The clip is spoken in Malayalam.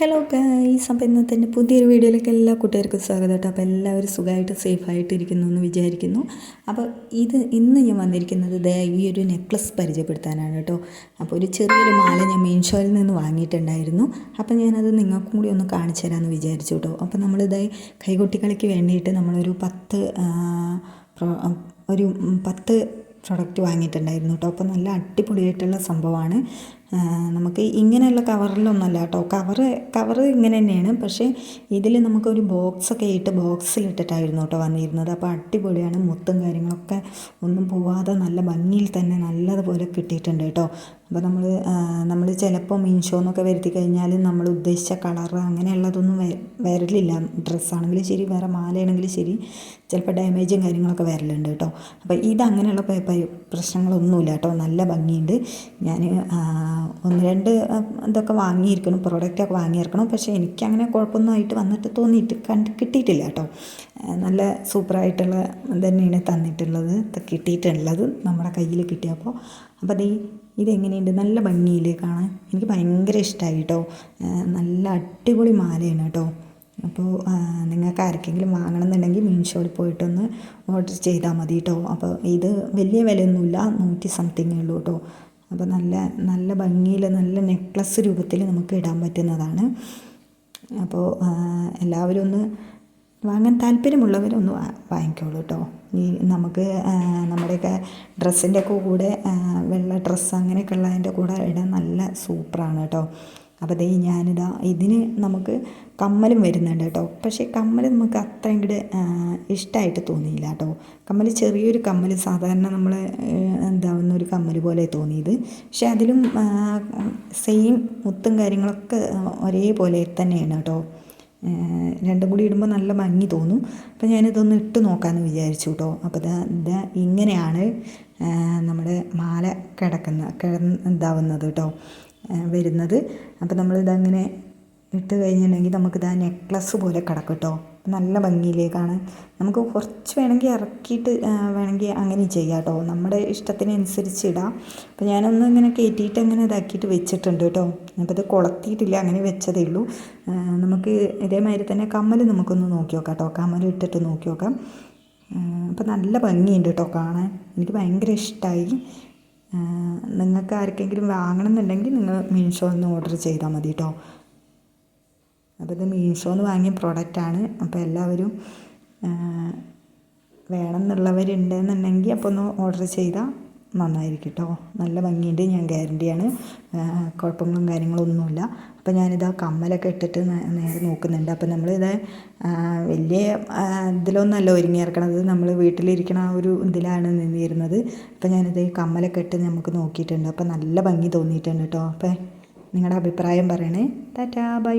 ഹലോ ഗൈസ് അപ്പോൾ ഇന്നത്തെ എന്റെ പുതിയൊരു വീഡിയോയിലേക്ക് എല്ലാ കുട്ടികൾക്കും സ്വാഗതം കേട്ടോ. അപ്പോൾ എല്ലാവരും സുഖമായിട്ട് സേഫായിട്ട് ഇരിക്കുന്നു എന്ന് വിചാരിക്കുന്നു. അപ്പോൾ ഇത് ഇന്ന് ഞാൻ വന്നിരിക്കുന്നത് ദേ ഈ ഒരു നെക്ലസ് പരിചയപ്പെടുത്താനാണ് കേട്ടോ. അപ്പോൾ ഒരു ചെറിയൊരു മാല ഞാൻ മീൻഷോയിൽ നിന്ന് വാങ്ങിയിട്ടുണ്ടായിരുന്നു. അപ്പോൾ ഞാനത് നിങ്ങൾക്കും കൂടി ഒന്ന് കാണിച്ചു തരാമെന്ന് വിചാരിച്ചു കേട്ടോ. അപ്പോൾ നമ്മൾ നമ്മളിതായി കൈകൊട്ടിക്കളിക്ക് വേണ്ടിയിട്ട് നമ്മളൊരു പത്ത് ഒരു പത്ത് പ്രൊഡക്റ്റ് വാങ്ങിയിട്ടുണ്ടായിരുന്നു കേട്ടോ. അപ്പോൾ നല്ല അടിപൊളിയായിട്ടുള്ള സംഭവമാണ്. നമുക്ക് ഇങ്ങനെയുള്ള കവറിലൊന്നുമല്ല കേട്ടോ. കവറ് കവറ് ഇങ്ങനെ തന്നെയാണ്. പക്ഷേ ഇതിൽ നമുക്കൊരു ബോക്സൊക്കെ ഇട്ട് ബോക്സിലിട്ടിട്ടായിരുന്നു കേട്ടോ വന്നിരുന്നത്. അപ്പോൾ അടിപൊളിയാണ്. മുത്തും കാര്യങ്ങളൊക്കെ ഒന്നും പോവാതെ നല്ല ഭംഗിയിൽ തന്നെ നല്ലതുപോലെ കിട്ടിയിട്ടുണ്ട് കേട്ടോ. അപ്പോൾ നമ്മൾ നമ്മൾ ചിലപ്പോൾ മീൻഷോ എന്നൊക്കെ വരുത്തി കഴിഞ്ഞാൽ നമ്മൾ ഉദ്ദേശിച്ച കളറ് അങ്ങനെയുള്ളതൊന്നും വരലില്ല. ഡ്രസ്സാണെങ്കിലും ശരി വേറെ മാലയാണെങ്കിലും ശരി ചിലപ്പോൾ ഡാമേജും കാര്യങ്ങളൊക്കെ വരലുണ്ട് കേട്ടോ അപ്പോൾ ഇത് അങ്ങനെയുള്ള പ്രശ്നങ്ങളൊന്നുമില്ല കേട്ടോ നല്ല ഭംഗിയുണ്ട്. ഞാൻ ഒന്ന് രണ്ട് ഇതൊക്കെ വാങ്ങിയിരിക്കണം പ്രോഡക്റ്റൊക്കെ വാങ്ങിയിരിക്കണം. പക്ഷേ എനിക്കങ്ങനെ കുഴപ്പമൊന്നും ആയിട്ട് വന്നിട്ട് തോന്നിയിട്ട് കണ്ട് കിട്ടിയിട്ടില്ല കേട്ടോ നല്ല സൂപ്പറായിട്ടുള്ള തന്നെയാണ് തന്നിട്ടുള്ളത് കിട്ടിയിട്ടുള്ളത് നമ്മുടെ കയ്യിൽ കിട്ടിയപ്പോൾ അപ്പോൾ അത് ഇതെങ്ങനെയുണ്ട്? നല്ല ഭംഗിയില്ലേ കാണാൻ? എനിക്ക് ഭയങ്കര ഇഷ്ടമായി കേട്ടോ നല്ല അടിപൊളി മാലയാണ് കേട്ടോ അപ്പോൾ നിങ്ങൾക്ക് ആർക്കെങ്കിലും വാങ്ങണമെന്നുണ്ടെങ്കിൽ മീൻഷോയിൽ പോയിട്ടൊന്ന് ഓർഡർ ചെയ്താൽ മതി കേട്ടോ അപ്പോൾ ഇത് വലിയ വിലയൊന്നുമില്ല നൂറ്റി സംതിങ്ങേ ഉള്ളൂ കേട്ടോ അപ്പോൾ നല്ല നല്ല ഭംഗിയിൽ നല്ല നെക്ലസ് രൂപത്തിൽ നമുക്ക് ഇടാൻ പറ്റുന്നതാണ്. അപ്പോൾ എല്ലാവരും ഒന്ന് വാങ്ങാൻ താല്പര്യമുള്ളവരൊന്ന് വാങ്ങിക്കോളൂ കേട്ടോ ഈ നമുക്ക് നമ്മുടെയൊക്കെ ഡ്രസ്സിന്റെ ഒക്കെ കൂടെ വെള്ള ഡ്രസ്സ് അങ്ങനെയൊക്കെ ഉള്ളതിന്റെ കൂടെ ഇടാൻ നല്ല സൂപ്പറാണ് കേട്ടോ അപ്പോൾ ദേ ഞാനിതാ ഇതിന് നമുക്ക് കമ്മലും വരുന്നുണ്ട് കേട്ടോ പക്ഷേ കമ്മൽ നമുക്ക് അത്ര ഇങ്ങോട്ട് ഇഷ്ടമായിട്ട് തോന്നിയില്ല കേട്ടോ കമ്മൽ ചെറിയൊരു കമ്മൽ സാധാരണ നമ്മൾ എന്താവുന്ന ഒരു കമ്മൽ പോലെ തോന്നിയത്. പക്ഷേ അതിലും സെയിം മുത്തും കാര്യങ്ങളൊക്കെ ഒരേപോലെ തന്നെയാണ് കേട്ടോ രണ്ടും കൂടി ഇടുമ്പോൾ നല്ല ഭംഗി തോന്നും. അപ്പോൾ ഞാനിതൊന്ന് ഇട്ട് നോക്കാമെന്ന് വിചാരിച്ചു കേട്ടോ അപ്പോൾ ഇതാ ഇതാ ഇങ്ങനെയാണ് നമ്മുടെ മാല കിടക്കുന്ന കിടന്ന് ഇതാവുന്നത് കേട്ടോ വരുന്നത്. അപ്പോൾ നമ്മളിതങ്ങനെ ഇട്ട് കഴിഞ്ഞിട്ടുണ്ടെങ്കിൽ നമുക്കിത് നെക്ലസ് പോലെ കിടക്കും കേട്ടോ നല്ല ഭംഗിയിലേക്കാണ്. നമുക്ക് കുറച്ച് വേണമെങ്കിൽ ഇറക്കിയിട്ട് വേണമെങ്കിൽ അങ്ങനെ ചെയ്യാം കേട്ടോ നമ്മുടെ ഇഷ്ടത്തിനനുസരിച്ച് ഇടാം. അപ്പോൾ ഞാനൊന്ന് ഇങ്ങനെ കയറ്റിയിട്ട് അങ്ങനെ ഇതാക്കിയിട്ട് വെച്ചിട്ടുണ്ട് കേട്ടോ അപ്പോൾ ഇത് കൊളത്തിയിട്ടില്ല അങ്ങനെ വെച്ചതേ ഉള്ളൂ. നമുക്ക് ഇതേമാതിരി തന്നെ കമ്മൽ നമുക്കൊന്ന് നോക്കി നോക്കാം കേട്ടോ കമ്മൽ ഇട്ടിട്ട് നോക്കി നോക്കാം. അപ്പോൾ നല്ല ഭംഗിയുണ്ട് കേട്ടോ കാണാൻ. എനിക്ക് ഭയങ്കര ഇഷ്ടമായി നിങ്ങൾക്ക് ആർക്കെങ്കിലും വാങ്ങണമെന്നുണ്ടെങ്കിൽ നിങ്ങൾ മീൻഷോ ഒന്ന് ഓർഡർ ചെയ്താൽ മതി കേട്ടോ അപ്പോൾ ഇത് മീഷോന്ന് വാങ്ങിയ പ്രോഡക്റ്റാണ് അപ്പോൾ എല്ലാവരും വേണമെന്നുള്ളവരുണ്ടെന്നുണ്ടെങ്കിൽ അപ്പോൾ ഒന്ന് ഓർഡർ ചെയ്താൽ നന്നായിരിക്കും കേട്ടോ നല്ല ഭംഗിയുണ്ട് ഞാൻ ഗ്യാരണ്ടിയാണ് കുഴപ്പങ്ങളും കാര്യങ്ങളൊന്നുമില്ല. അപ്പോൾ ഞാനിതാ കമ്മലൊക്കെ ഇട്ടിട്ട് നേരെ നോക്കുന്നുണ്ട്. അപ്പോൾ നമ്മളിത് വലിയ ഇതിലൊന്നല്ല ഒരുങ്ങി ഇറക്കണത് നമ്മൾ വീട്ടിലിരിക്കണ ആ ഒരു ഇതിലാണ് നിന്നിരുന്നത്. അപ്പോൾ ഞാനിത് കമ്മലൊക്കെ ഇട്ട് നമുക്ക് നോക്കിയിട്ടുണ്ട്. അപ്പോൾ നല്ല ഭംഗി തോന്നിയിട്ടുണ്ട് കേട്ടോ അപ്പോൾ നിങ്ങളുടെ അഭിപ്രായം പറയണേ. Tata bye.